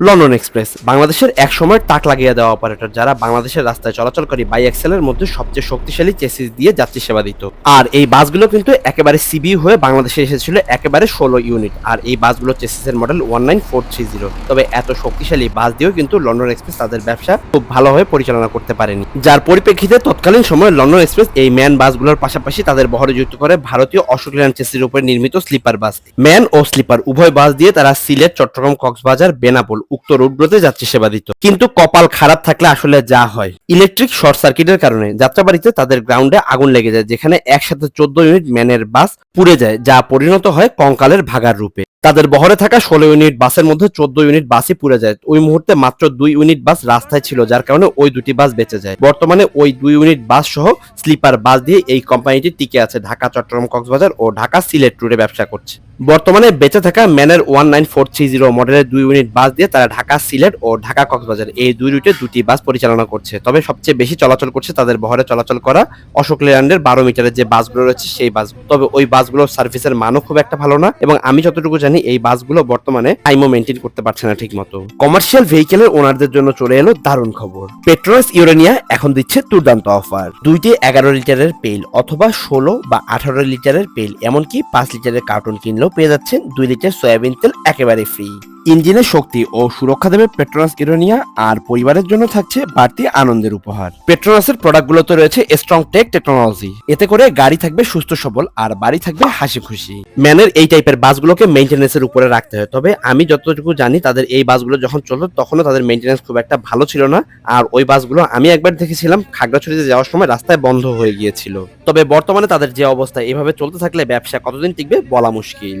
London express. বাংলাদেশের এক সময় টাক লাগিয়ে দেওয়া অপারেটর যারা বাংলাদেশের রাস্তায় চলাচলকারী বাই এক্সেলের মধ্যে সবচেয়ে শক্তিশালী চেসিস দিয়ে যাত্রী সেবা দিত। আর এই বাসগুলো কিন্তু একেবারে সিবি হয়ে বাংলাদেশে এসেছিল একেবারে ষোলো ইউনিট। আর এই বাসগুলো চেসিসের model one nine four three zero. তবে এত শক্তিশালী বাস দিয়েও কিন্তু লন্ডন এক্সপ্রেস তাদের ব্যবসা খুব ভালোভাবে পরিচালনা করতে পারেনি। যার পরিপ্রেক্ষিতে তৎকালীন সময়ে লন্ডন এক্সপ্রেস এই ম্যান বাসগুলোর পাশাপাশি তাদের বহরে যুক্ত করে ভারতীয় অশোক চেসির উপরে নির্মিত স্লিপার বাস। ম্যান ও স্লিপার উভয় বাস দিয়ে তারা সিলেট, চট্টগ্রাম, কক্সবাজার, বেনাপোল উক্ত রুটগুলোতে যাত্রী সেবা দিত। কিন্তু কপাল খারাপ থাকলে আসলে যা হয়। ইলেকট্রিক শর্ট সার্কিটের কারণে যাত্রাবাড়িতে তাদের গ্রাউন্ডে আগুন লেগে যায়, যেখানে একসাথে চোদ্দ ইউনিট ম্যানের বাস পুড়ে যায়, যা পরিণত হয় কঙ্কালের ভাগার রূপে। তাদের বহরে থাকা ষোলো ইউনিট বাসের মধ্যে চোদ্দ ইউনিট বাসই পুড়ে যায়। ওই মুহূর্তে মাত্র দুই ইউনিট বাস রাস্তায় ছিল, যার কারণে ওই দুটি বাস বেঁচে যায়। বর্তমানে ওই দুই ইউনিট বাস সহ স্লিপার বাস দিয়ে এই কোম্পানিটি টিকে আছে ঢাকা, চট্টগ্রাম, কক্সবাজার ও ঢাকা সিলেট রুটে ব্যবসা করছে। বর্তমানে বেঁচে থাকা ম্যানের one nine four three zero মডেলের দুই ইউনিট বাস দিয়ে তারা ঢাকা সিলেট ও ঢাকা কক্সবাজার এই দুই রুটে দুটি বাস পরিচালনা করছে। তবে সবচেয়ে বেশি চলাচল করছে তাদের বহরে চলাচল করা অশোক লেল্যান্ডের বারো মিটারের যে বাসগুলো রয়েছে সেই বাস। তবে ওই বাসগুলোর সার্ভিসের মানও খুব একটা ভালো না এবং আমি যতটুকু জানি এই বাসগুলো বর্তমানে টাইমও মেনটেন করতে পারছে না ঠিক মতো কমার্শিয়াল ভেহিকেলের ওনারদের জন্য চলে এলো দারুণ খবর। পেট্রোনাস ইউরেনিয়া এখন দিচ্ছে দুর্দান্ত অফার। দুইটি এগারো লিটারের পেল অথবা ষোলো বা আঠারো লিটারের পেল এমনকি পাঁচ লিটারের কার্টুন কিনলেও পেয়ে যাচ্ছেন দুই লিটার সয়াবিন তেল একেবারে ফ্রি ইঞ্জিনের শক্তি ও সুরক্ষা দেবে পেট্রোনাস ইউরেনিয়া আর পরিবারের জন্য থাকছে বাড়তি আনন্দের উপহার। পেট্রোনাসের প্রোডাক্টগুলোতে রয়েছে স্ট্রং টেক টেকনোলজি এতে করে গাড়ি থাকবে সুস্থ, সবল আর বাড়ি থাকবে হাসি খুশি। ম্যানের এই টাইপের বাসগুলোকে মেইনটেনেন্সের উপরে রাখতে হয়। তবে আমি যতটুকু জানি, তাদের এই বাসগুলো যখন চলতো, তখনও তাদের মেইনটেনেন্স খুব একটা ভালো ছিল না। আর ওই বাসগুলো আমি একবার দেখেছিলাম, খাগড়াছড়িতে যাওয়ার সময় রাস্তায় বন্ধ হয়ে গিয়েছিল। তবে বর্তমানে তাদের যে অবস্থা, এভাবে চলতে থাকলে ব্যবসা কতদিন টিকবে বলা মুশকিল।